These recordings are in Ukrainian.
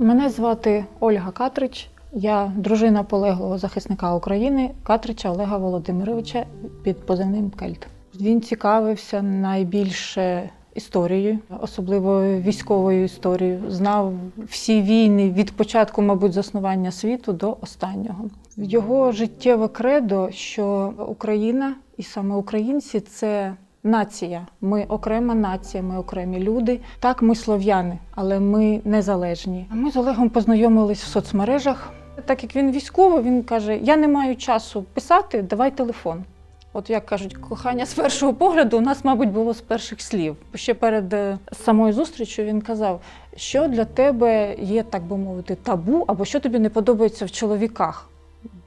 Мене звати Ольга Катрич. Я дружина полеглого захисника України Катрича Олега Володимировича під позивним Кельт. Він цікавився найбільше історією, особливо військовою історією. Знав всі війни від початку, мабуть, заснування світу до останнього. Його життєве кредо, що Україна і саме українці це нація. Ми окрема нація, ми окремі люди. Так, ми слов'яни, але ми незалежні. Ми з Олегом познайомились в соцмережах. Так як він військовий, він каже: Я не маю часу писати, давай телефон. От як кажуть, кохання з першого погляду у нас, мабуть, було з перших слів. Ще перед е, самою зустрічю він казав, що для тебе є, так би мовити, табу, або що тобі не подобається в чоловіках.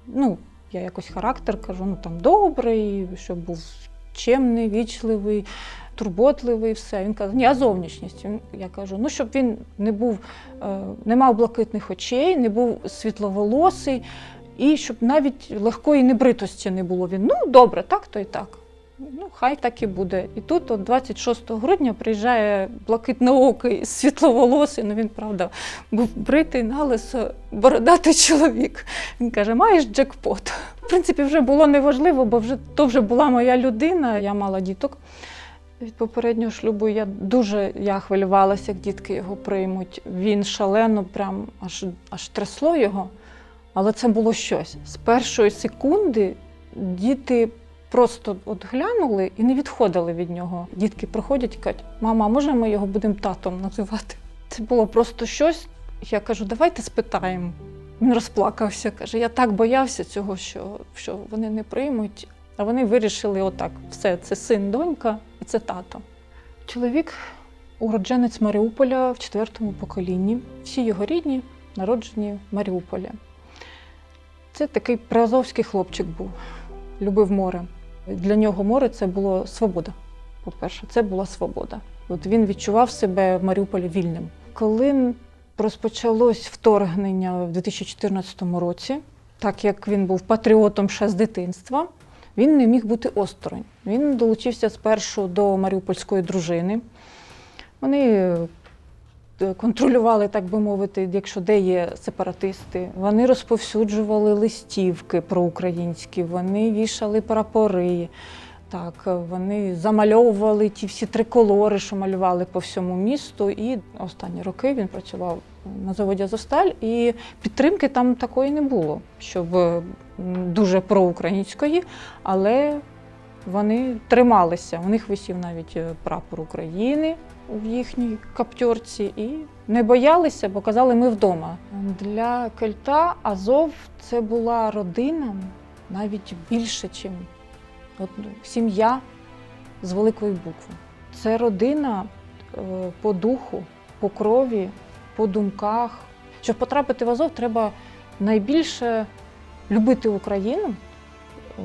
Ну, я якось характер кажу, ну там добрий, щоб був чемний, вічливий, турботливий, все. Він каже, ні, а зовнішність. Я кажу, ну щоб він не був, е, не мав блакитних очей, не був світловолосий, і щоб навіть легкої небритості не було. Він ну добре, так то і так. Ну, хай так і буде. І тут, от 26 грудня, приїжджає блакитноокий, світловолосий, ну він, правда, був бритий, налисо, бородатий чоловік. Він каже: маєш джекпот. В принципі, вже було неважливо, бо вже то вже була моя людина. Я мала діток. Від попереднього шлюбу я дуже я хвилювалася, як дітки його приймуть. Він шалено, прям аж, аж трясло його. Але це було щось. З першої секунди діти просто от глянули і не відходили від нього. Дітки приходять і кажуть, мама, може ми його будемо татом називати? Це було просто щось. Я кажу, давайте спитаємо. Він розплакався, каже: я так боявся цього, що, що вони не приймуть. А вони вирішили отак: все, це син, донька і це тато. Чоловік уродженець Маріуполя в четвертому поколінні. Всі його рідні народжені в Маріуполі. Це такий приазовський хлопчик був, любив море. Для нього море це було свобода. По-перше, це була свобода. От він відчував себе в Маріуполі вільним. Коли розпочалось вторгнення в 2014 році, так як він був патріотом ще з дитинства, він не міг бути осторонь. Він долучився спершу до маріупольської дружини. Вони контролювали, так би мовити, якщо де є сепаратисти. Вони розповсюджували листівки проукраїнські, вони вішали прапори. Так, вони замальовували ті всі триколори, що малювали по всьому місту. І останні роки він працював на заводі Азовсталь, і підтримки там такої не було, щоб дуже проукраїнської, але вони трималися. У них висів навіть е, прапор України в їхній каптьорці і не боялися, бо казали, ми вдома. Для кельта Азов це була родина навіть більше, ніж сім'я з великої букви. Це родина е, по духу, по крові, по думках. Щоб потрапити в Азов, треба найбільше любити Україну.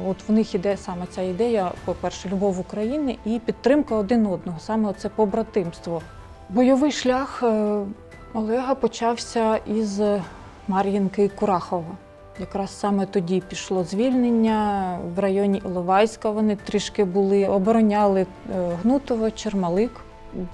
От в них іде саме ця ідея, по-перше, любов України і підтримка один одного, саме це побратимство. Бойовий шлях е, Олега почався із Мар'їнки Курахова. Якраз саме тоді пішло звільнення в районі Іловайська. Вони трішки були, обороняли е, Гнутово, Чермалик.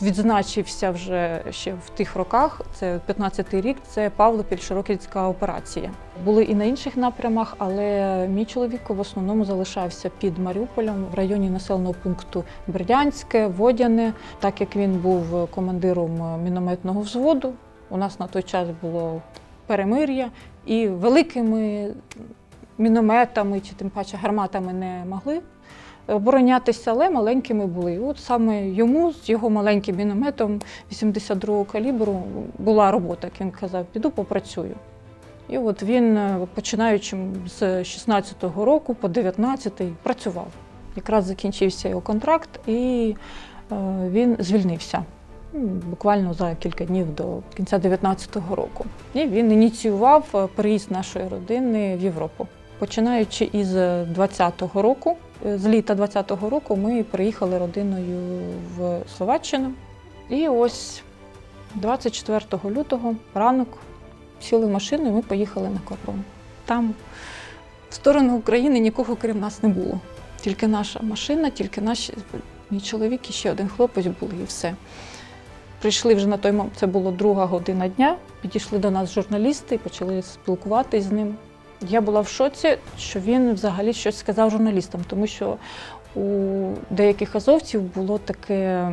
Відзначився вже ще в тих роках. Це 15-й рік. Це Павлопіль Широківська операція. Були і на інших напрямах, але мій чоловік в основному залишався під Маріуполем в районі населеного пункту Бердянське, Водяне. Так як він був командиром мінометного взводу, у нас на той час було перемир'я, і великими мінометами чи тим паче гарматами не могли оборонятися, але маленькими були. От саме йому з його маленьким мінометом 82-го калібру була робота. як Він казав, піду попрацюю. І от він, е, починаючи з 16-го року по 19-й, працював. Якраз закінчився його контракт, і е, він звільнився буквально за кілька днів до кінця 19-го року. І він ініціював е, переїзд нашої родини в Європу. Починаючи із 20-го року, е, з літа 20-го року, ми приїхали родиною в Словаччину. І ось 24 лютого ранок сіли в машину, і ми поїхали на кордон. Там в сторону України нікого крім нас не було. Тільки наша машина, тільки наші мій чоловік і ще один хлопець були, і все. Прийшли вже на той момент, це була друга година дня. Підійшли до нас журналісти і почали спілкуватися з ним. Я була в шоці, що він взагалі щось сказав журналістам, тому що у деяких азовців було таке,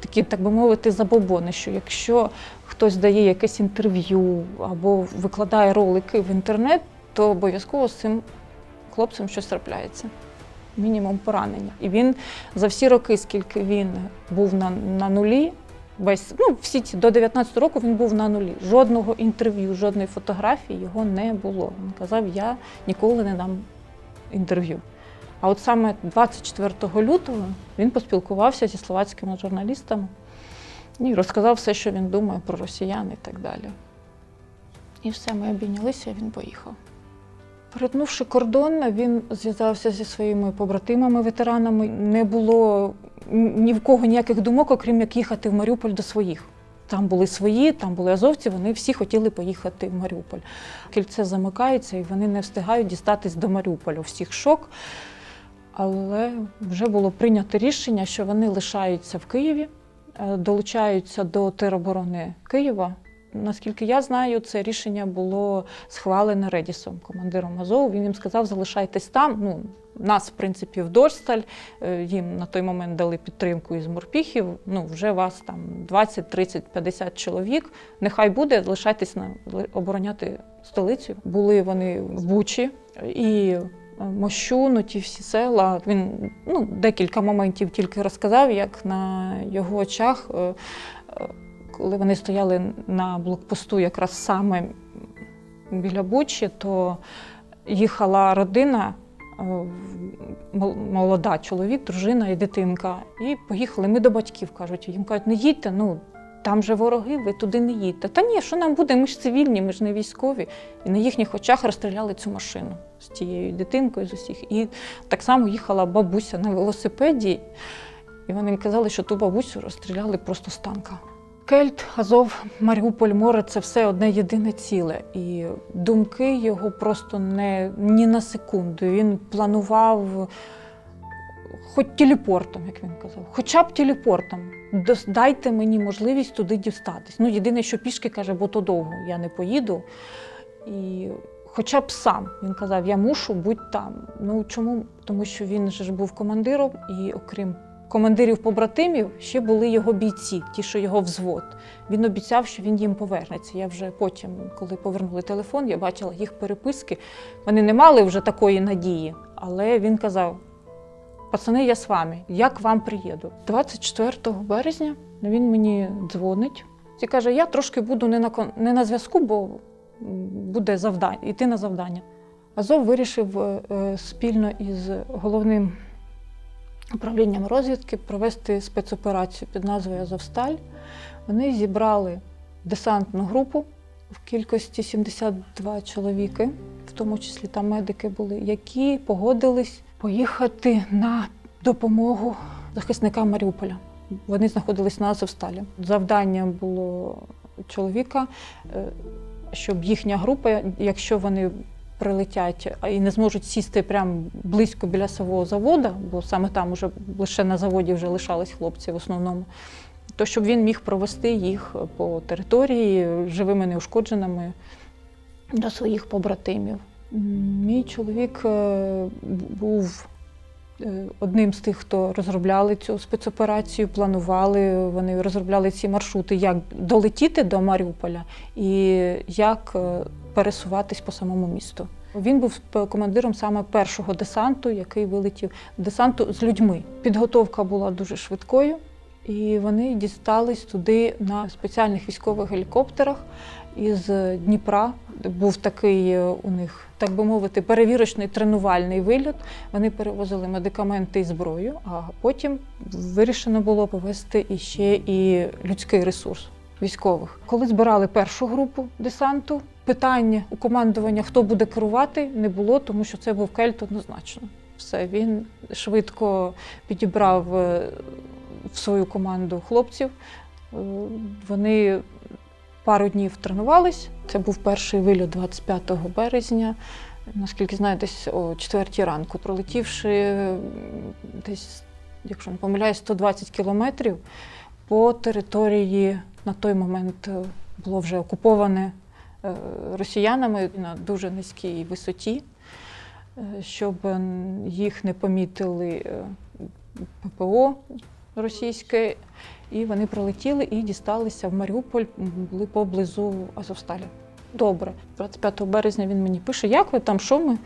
такі, так би мовити, забобони, що якщо хтось дає якесь інтерв'ю або викладає ролики в інтернет, то обов'язково з цим хлопцем щось трапляється. Мінімум поранення. І він за всі роки, скільки він був на, на нулі, весь, ну, всі ці до 19 року він був на нулі. Жодного інтерв'ю, жодної фотографії його не було. Він казав, я ніколи не дам інтерв'ю. А от саме 24 лютого він поспілкувався зі словацькими журналістами і розказав все, що він думає про росіян і так далі. І все, ми обійнялися, він поїхав. Перетнувши кордон, він зв'язався зі своїми побратимами-ветеранами. Не було ні в кого ніяких думок, окрім як їхати в Маріуполь до своїх. Там були свої, там були азовці, вони всі хотіли поїхати в Маріуполь. Кільце замикається і вони не встигають дістатись до Маріуполя. Всіх шок. Але вже було прийнято рішення, що вони лишаються в Києві, е, долучаються до тероборони Києва. Наскільки я знаю, це рішення було схвалене Редісом, командиром Азову. Він їм сказав, залишайтесь там. Ну, нас, в принципі, в Дорсталь. Е, Їм на той момент дали підтримку із морпіхів. Ну, вже вас там 20, 30, 50 чоловік. Нехай буде, лишайтесь на обороняти столицю. Були вони в Бучі і е, Мощу, ну ті всі села. Він ну, декілька моментів тільки розказав, як на його очах, е, коли вони стояли на блокпосту якраз саме біля Бучі, то їхала родина, молода чоловік, дружина і дитинка. І поїхали. Ми до батьків кажуть. Їм кажуть, не їдьте, ну там же вороги, ви туди не їдьте. Та ні, що нам буде? Ми ж цивільні, ми ж не військові. І на їхніх очах розстріляли цю машину з тією дитинкою з усіх. І так само їхала бабуся на велосипеді, і вони казали, що ту бабусю розстріляли просто з танка. Кельт, Азов, Маріуполь, море це все одне єдине ціле. І думки його просто не ні на секунду. Він планував хоч телепортом, як він казав, хоча б телепортом. Дайте мені можливість туди дістатись. Ну, єдине, що пішки каже, бо то довго я не поїду. І хоча б сам він казав, я мушу бути там. Ну чому? Тому що він же ж був командиром, і окрім командирів побратимів, ще були його бійці, ті, що його взвод. Він обіцяв, що він їм повернеться. Я вже потім, коли повернули телефон, я бачила їх переписки. Вони не мали вже такої надії, але він казав: пацани, я з вами, я к вам приїду. 24 березня він мені дзвонить і каже: я трошки буду не на, не на зв'язку, бо буде завдання, йти на завдання. Азов вирішив е, е, спільно із головним управлінням розвідки провести спецоперацію під назвою Азовсталь. Вони зібрали десантну групу в кількості 72 чоловіки, в тому числі там медики були, які погодились поїхати на допомогу захисникам Маріуполя. Вони знаходились на Азовсталі. Завдання було чоловіка, е, щоб їхня група, якщо вони прилетять і не зможуть сісти прямо близько біля свого заводу, бо саме там уже лише на заводі вже лишались хлопці в основному, то щоб він міг провести їх по території живими неушкодженими до своїх побратимів. Мій чоловік е, був е, одним з тих, хто розробляли цю спецоперацію, планували. Вони розробляли ці маршрути, як долетіти до Маріуполя і як е, пересуватись по самому місту. Він був командиром саме першого десанту, який вилетів десанту з людьми. Підготовка була дуже швидкою, і вони дістались туди на спеціальних військових гелікоптерах із Дніпра. Був такий е, у них, так би мовити, перевірочний тренувальний вильот. Вони перевозили медикаменти і зброю, а потім вирішено було повезти іще і людський ресурс військових. Коли збирали першу групу десанту, питання у командування, хто буде керувати, не було, тому що це був кельт однозначно. Все, він швидко підібрав е, в свою команду хлопців. Е, Вони пару днів тренувались. Це був перший вильот 25 березня. Наскільки знаю, десь о 4 ранку, пролетівши десь, якщо не помиляюсь, 120 кілометрів по території на той момент е, було вже окуповане е, росіянами на дуже низькій висоті, е, щоб їх не помітили ППО російське, і вони прилетіли і дісталися в Маріуполь, були поблизу Азовсталі. Добре, 25 березня він мені пише, як ви там, що ми?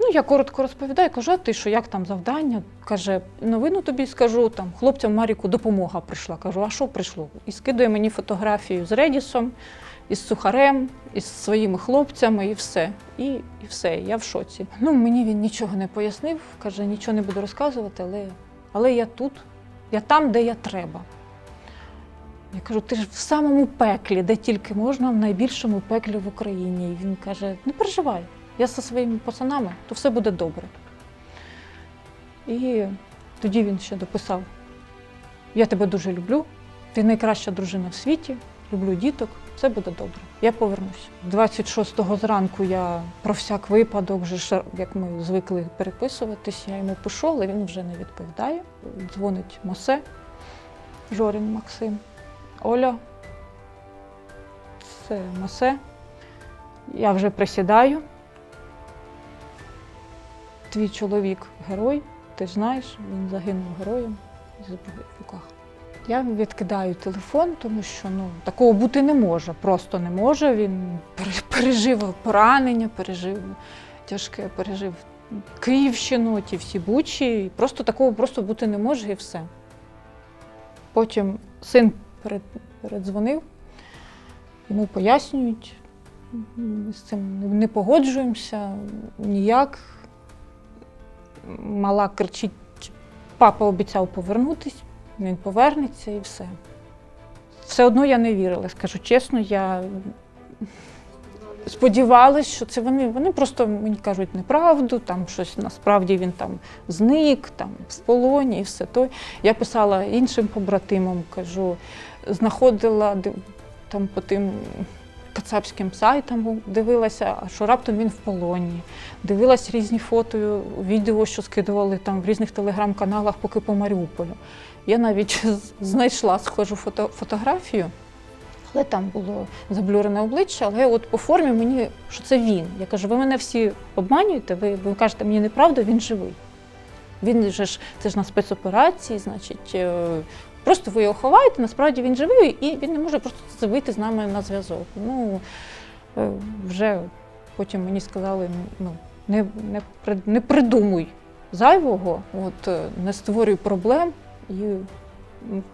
Ну, я коротко розповідаю, кажу, а ти що, як там завдання? Каже, новину тобі скажу, там хлопцям Маріку допомога прийшла. Кажу, а що прийшло? І скидує мені фотографію з Редісом, із сухарем, із своїми хлопцями, і все. І, і все, я в шоці. Ну, мені він нічого не пояснив, каже, нічого не буду розказувати, але, але я тут, я там, де я треба. Я кажу, ти ж в самому пеклі, де тільки можна, в найбільшому пеклі в Україні. І він каже: не переживай, я зі своїми пацанами, то все буде добре. І тоді він ще дописав: Я тебе дуже люблю, ти найкраща дружина в світі, люблю діток, все буде добре. Я повернусь. 26-го зранку я про всяк випадок, вже як ми звикли переписуватись, я йому пишу, але він вже не відповідає. Дзвонить Мосе, Жорін Максим. Оля, це Мосе. Я вже присідаю. Твій чоловік герой, ти знаєш, він загинув героєм зброєю в руках. Я відкидаю телефон, тому що ну, такого бути не може, просто не може. Він пережив поранення, пережив тяжке, пережив Київщину, ті всі бучі. Просто такого просто бути не може і все. Потім син передзвонив, йому пояснюють, ми з цим не погоджуємося ніяк. Мала кричить, папа обіцяв повернутись, він повернеться і все. Все одно я не вірила, скажу чесно, я сподівалась, що це вони. Вони просто мені кажуть неправду, там щось насправді він там зник, там в полоні і все то. Я писала іншим побратимам, кажу, знаходила там по тим кацапським сайтам, дивилася, що раптом він в полоні. Дивилась різні фото, відео, що скидували там в різних телеграм-каналах, поки по Маріуполю. Я навіть знайшла схожу фото, фотографію, але там було заблюрене обличчя, але от по формі мені, що це він. Я кажу, ви мене всі обманюєте, ви, ви кажете мені неправду, він живий. Він же ж це ж на спецоперації, значить, е, просто ви його ховаєте, насправді він живий, і він не може просто вийти з нами на зв'язок. Ну, е, вже потім мені сказали, ну, не, не, не придумуй зайвого, от, е, не створюй проблем. І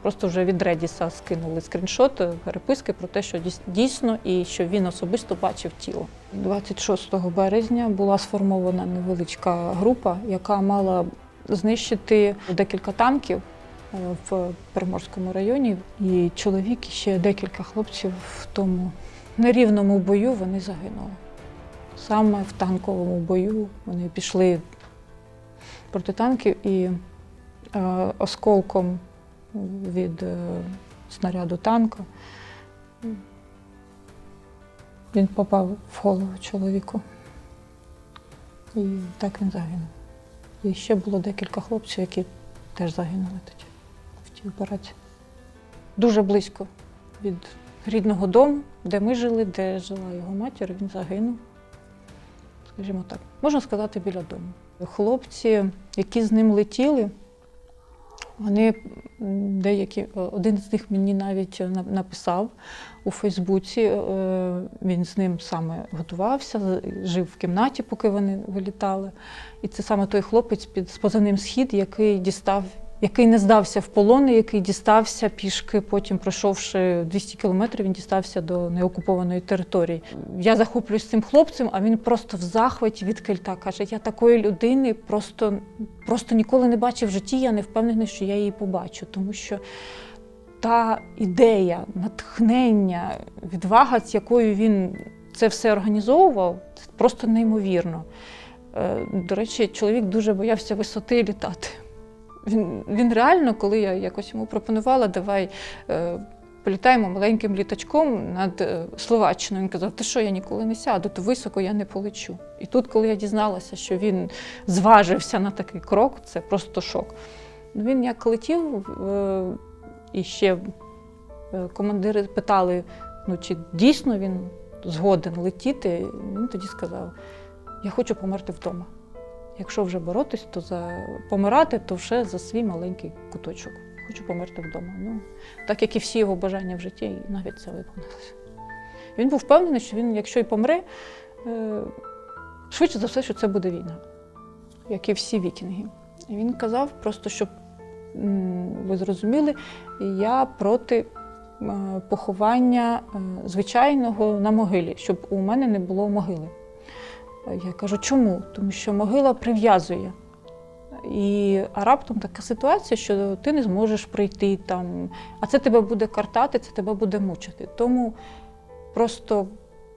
просто вже від Редіса скинули скріншот е, переписки про те, що дійс- дійсно і що він особисто бачив тіло. 26 березня була сформована невеличка група, яка мала знищити декілька танків в Приморському районі. І чоловік і ще декілька хлопців в тому нерівному бою вони загинули. Саме в танковому бою вони пішли проти танків і е, осколком від е, снаряду танка він попав в голову чоловіку. І так він загинув. І ще було декілька хлопців, які теж загинули тоді в. Дуже близько від рідного дому, де ми жили, де жила його матір, він загинув. Скажімо так, можна сказати, біля дому. Хлопці, які з ним летіли, вони деякі, один з них мені навіть написав у Фейсбуці. е, Він з ним саме готувався, жив в кімнаті, поки вони вилітали. І це саме той хлопець під з схід, який дістав, який не здався в полон, який дістався пішки, потім пройшовши 200 кілометрів, він дістався до неокупованої території. Я захоплююсь цим хлопцем, а він просто в захваті від кельта. Каже: я такої людини просто, просто ніколи не бачив в житті. Я не впевнений, що я її побачу, тому що. Та ідея, натхнення, відвага, з якою він це все організовував, це просто неймовірно. Е, До речі, чоловік дуже боявся висоти літати. Він, він реально, коли я якось йому пропонувала, давай е, політаємо маленьким літачком над е, Словаччиною. Він казав, ти що, я ніколи не сяду, то високо я не полечу. І тут, коли я дізналася, що він зважився на такий крок, це просто шок. Ну, Він як летів е, і ще е, командири питали, ну чи дійсно він згоден летіти, він тоді сказав: Я хочу померти вдома. Якщо вже боротись, то за помирати, то вже за свій маленький куточок. Хочу померти вдома. Ну, так як і всі його бажання в житті, і навіть це виконалося. Він був впевнений, що він, якщо й помре, е, швидше за все, що це буде війна, як і всі вікінги. І він казав просто, щоб ви зрозуміли, я проти е, поховання е, звичайного на могилі, щоб у мене не було могили. Я кажу, чому? Тому що могила прив'язує. І а раптом така ситуація, що ти не зможеш прийти там, а це тебе буде картати, це тебе буде мучити. Тому просто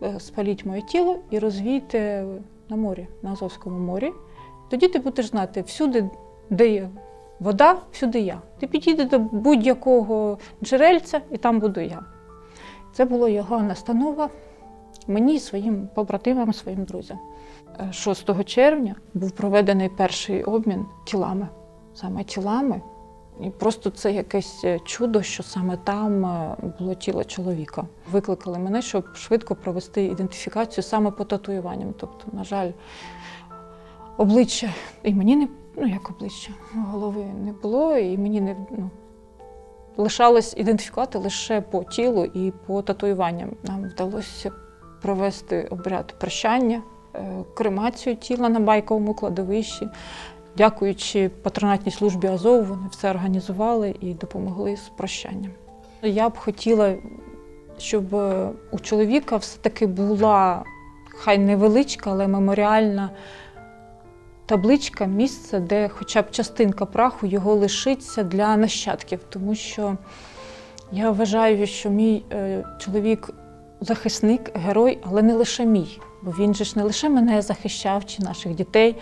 е, спаліть моє тіло і розвійте на морі, на Азовському морі. Тоді ти будеш знати, всюди, де є вода, всюди я. Ти підійди до будь-якого джерельця, і там буду я. Це була його настанова мені і своїм побратимам, своїм друзям. Е, 6 червня був проведений перший обмін тілами, саме тілами. І просто це якесь е, чудо, що саме там е, було тіло чоловіка. Викликали мене, щоб швидко провести ідентифікацію саме по татуюванням. Тобто, на жаль, обличчя і мені не ну як обличчя, голови не було, і мені не ну, лишалось ідентифікувати лише по тілу і по татуюванням. Нам вдалося провести обряд прощання, е, кремацію тіла на байковому кладовищі. Дякуючи патронатній службі Азов, вони все організували і допомогли з прощанням. Я б хотіла, щоб е, у чоловіка все-таки була хай невеличка, але меморіальна табличка, місце, де хоча б частинка праху його лишиться для нащадків. Тому що я вважаю, що мій е, чоловік захисник, герой, але не лише мій. Бо він же ж не лише мене захищав чи наших дітей.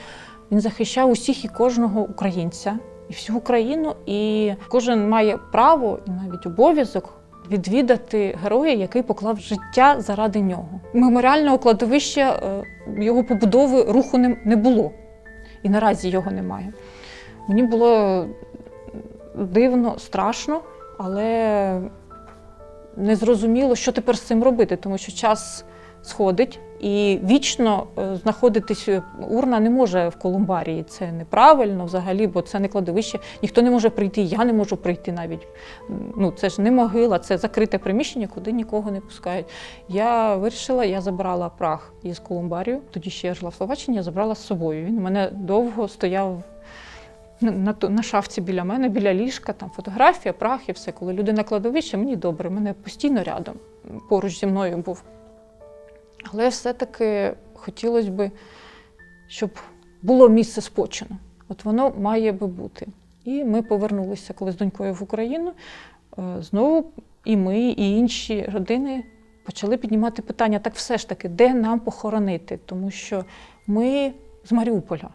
Він захищав усіх і кожного українця і всю Україну. І кожен має право і навіть обов'язок відвідати героя, який поклав життя заради нього. Меморіального кладовища е, його побудови руху не, було, і наразі його немає. Мені було дивно, страшно, але не зрозуміло, що тепер з цим робити, тому що час сходить. І вічно е, знаходитись е, урна не може в колумбарії. Це неправильно взагалі, бо це не кладовище. Ніхто не може прийти, я не можу прийти навіть. Ну це ж не могила, це закрите приміщення, куди нікого не пускають. Я вирішила, я забрала прах із колумбарію. Тоді ще я жила в Словаччині, я забрала з собою. Він мене довго стояв. На, на, шафці біля мене, біля ліжка, там фотографія, прах і все. Коли люди на кладовище, мені добре, мене постійно рядом поруч зі мною був. Але все-таки хотілося б, щоб було місце спочину. От воно має би бути. І ми повернулися коли з донькою в Україну. е, Знову і ми, і інші родини почали піднімати питання: так все ж таки, де нам похоронити? Тому що ми з Маріуполя.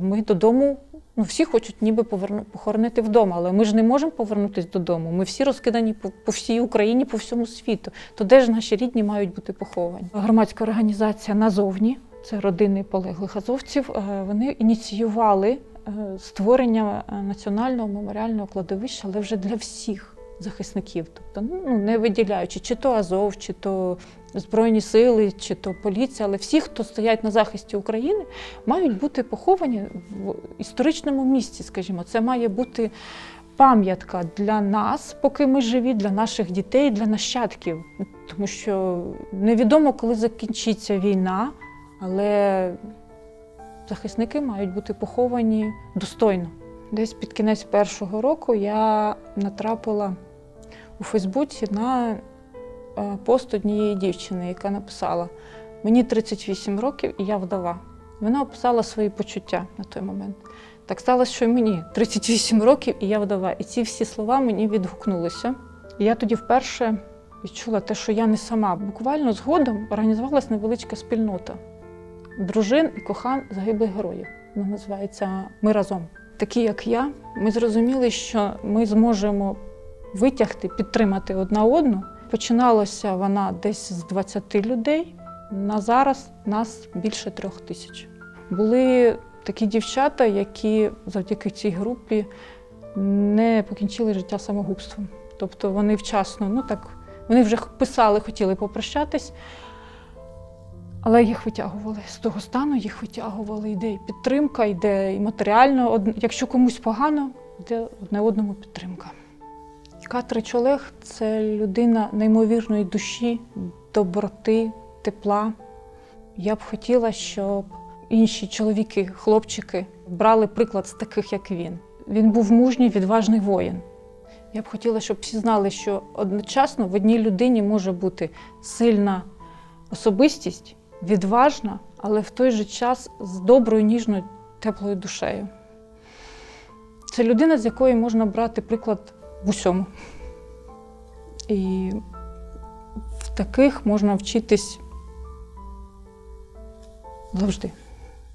Ми додому, ну всі хочуть ніби поверну, похоронити вдома, але ми ж не можемо повернутися додому. Ми всі розкидані по, по всій Україні, по всьому світу. То де ж наші рідні мають бути поховані? Громадська організація назовні, це родини полеглих азовців. е, Вони ініціювали е, створення е, національного меморіального кладовища, але вже для всіх захисників. Тобто, ну не виділяючи, чи то Азов, чи то Збройні сили, чи то поліція, але всі, хто стоять на захисті України, мають бути поховані в історичному місці, скажімо. Це має бути пам'ятка для нас, поки ми живі, для наших дітей, для нащадків. Тому що невідомо, коли закінчиться війна, але захисники мають бути поховані достойно. Десь під кінець першого року я натрапила у Фейсбуці на пост однієї дівчини, яка написала: Мені 38 років і я вдова. Вона описала свої почуття на той момент. Так сталося, що мені 38 років і я вдова. І ці всі слова мені відгукнулися. І я тоді вперше відчула те, що я не сама. Буквально згодом організувалась невеличка спільнота дружин і кохан загиблих героїв. Вона називається Ми разом. Такі, як я, ми зрозуміли, що ми зможемо витягти, підтримати одна одну. Починалася вона десь з 20 людей. На зараз нас більше трьох тисяч. Були такі дівчата, які завдяки цій групі не покінчили життя самогубством. Тобто вони вчасно, ну так, вони вже писали, хотіли попрощатись, але їх витягували з того стану, їх витягували. Йде і підтримка, йде і матеріально. Якщо комусь погано, йде одне одному підтримка. Катрич Олег це людина неймовірної душі, доброти, тепла. Я б хотіла, щоб інші чоловіки, хлопчики брали приклад з таких, як він. Він був мужній, відважний воїн. Я б хотіла, щоб всі знали, що одночасно в одній людині може бути сильна особистість, відважна, але в той же час з доброю, ніжною, теплою душею. Це людина, з якої можна брати приклад в усьому. І в таких можна вчитись завжди.